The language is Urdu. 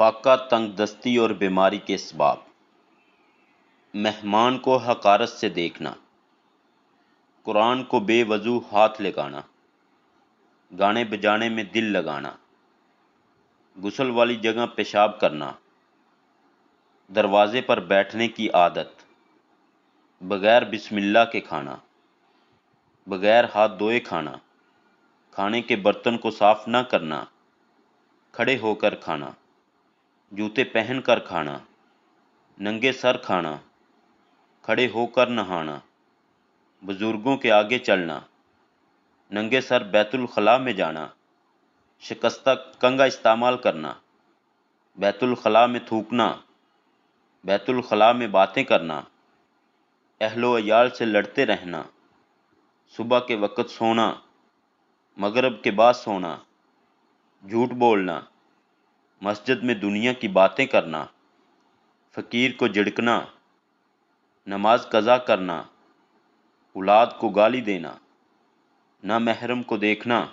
فاقہ تنگ دستی اور بیماری کے اسباب۔ مہمان کو حقارت سے دیکھنا۔ قرآن کو بے وضو ہاتھ لگانا۔ گانے بجانے میں دل لگانا۔ غسل والی جگہ پیشاب کرنا۔ دروازے پر بیٹھنے کی عادت۔ بغیر بسم اللہ کے کھانا۔ بغیر ہاتھ دھوئے کھانا۔ کھانے کے برتن کو صاف نہ کرنا۔ کھڑے ہو کر کھانا۔ جوتے پہن کر کھانا ننگے سر کھانا کھڑے ہو کر نہانا بزرگوں کے آگے چلنا ننگے سر بیت الخلاء میں جانا شکستہ کنگا استعمال کرنا بیت الخلاء میں تھوکنا بیت الخلاء میں باتیں کرنا اہل و عیال سے لڑتے رہنا صبح کے وقت سونا مغرب کے بعد سونا جھوٹ بولنا مسجد میں دنیا کی باتیں کرنا، فقیر کو جھڑکنا، نماز قضا کرنا، اولاد کو گالی دینا نہ محرم کو دیکھنا۔